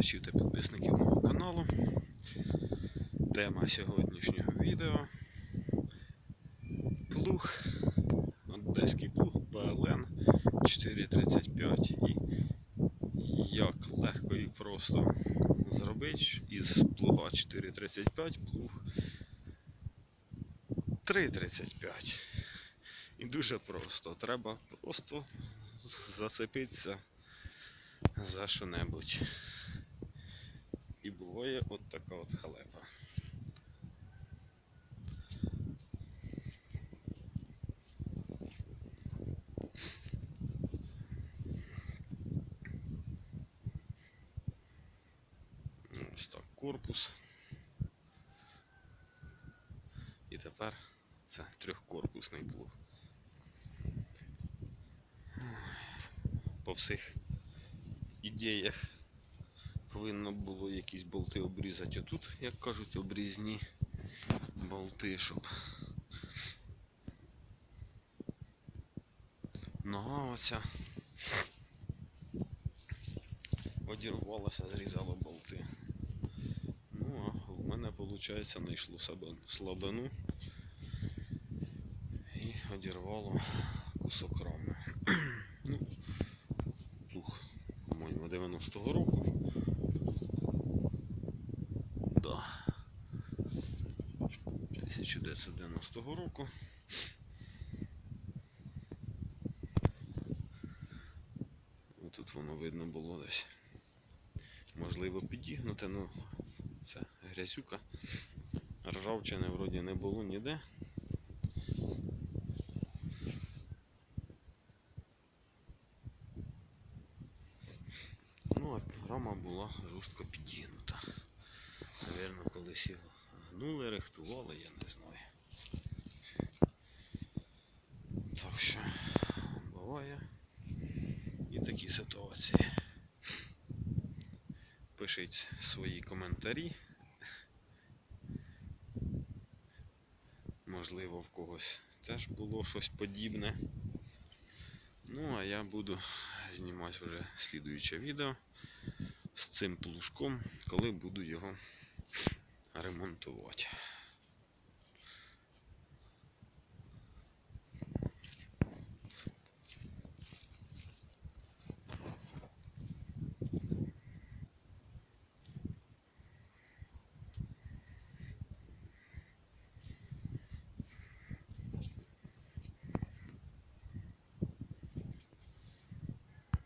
глядачів та підписників мого каналу. Тема сьогоднішнього відео плуг, одеський плуг PLN 435 і як легко і просто зробити із плуга 435 плуг 335. І дуже просто. Треба просто засипитися за що-небудь. Буває от така от халепа. Ось так корпус. І тепер це трьохкорпусний плуг. По всіх ідеях повинно було якісь болти обрізати отут, як кажуть, обрізні болти, щоб нога оця одірвалася, зрізала болти. Ну, а в мене, виходить, знайшло слабину і одірвало кусок рами. ну, плуг, по-моєму, 90-го року. 1990 року. Тут воно видно було десь. Можливо, підігнуте, ну це грязюка. Ржавчини вроді не було ніде. Ну, а рама була жорстко підігнута. Навірно, колись його гнули, рихтували, я не знаю. Так що буває і такі ситуації. Пишіть свої коментарі. Можливо, в когось теж було щось подібне. Ну, а я буду знімати вже слідуюче відео з цим плужком, коли буду його ремонтувати.